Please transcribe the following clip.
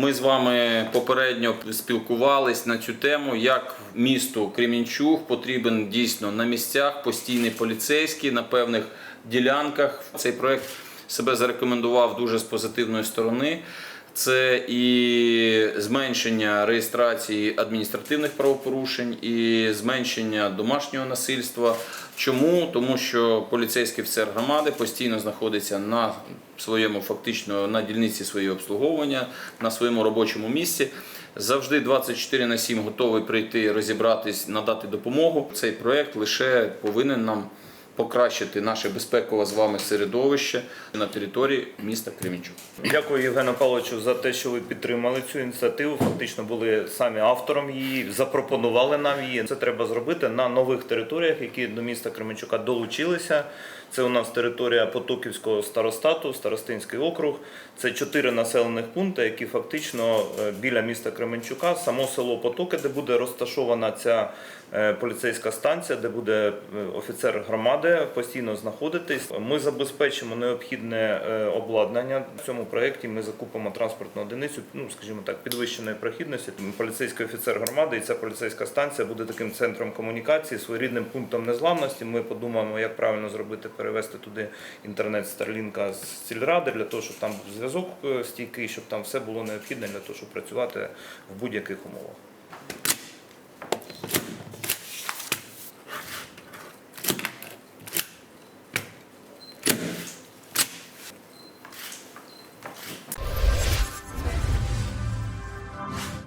Ми з вами попередньо спілкувались на цю тему, як місту Кремінчуг потрібен дійсно на місцях постійний поліцейський на певних ділянках. Цей проект себе зарекомендував дуже з позитивної сторони. Це і зменшення реєстрації адміністративних правопорушень, і зменшення домашнього насильства. Чому? Тому що поліцейський офіцер громади постійно знаходиться на своєму фактично на дільниці своєї обслуговування, на своєму робочому місці. Завжди 24 на 7 готовий прийти, розібратись, надати допомогу. Цей проект лише повинен нам покращити наше безпекове з вами середовище на території міста Кремінчук. Дякую Євгену Павловичу за те, що ви підтримали цю ініціативу. Фактично були самі автором її, запропонували нам її. Це треба зробити на нових територіях, які до міста Кременчука долучилися. Це у нас територія Потоківського старостату, Старостинський округ. Це чотири населених пункти, які фактично е, біля міста Кременчука, само село Потоки, де буде розташована ця е, поліцейська станція, де буде е, офіцер громади постійно знаходитись. Ми забезпечимо необхідне е, обладнання в цьому проєкті. Ми закупимо транспортну одиницю, ну скажімо так, підвищеної прохідності. Поліцейський офіцер громади і ця поліцейська станція буде таким центром комунікації, своєрідним пунктом незламності. Ми подумаємо, як правильно зробити, перевести туди інтернет Старлінка з сільради для того, щоб там був зв'язок е, стійкий, щоб там все було необхідне для того, щоб працювати в будь-яких умовах.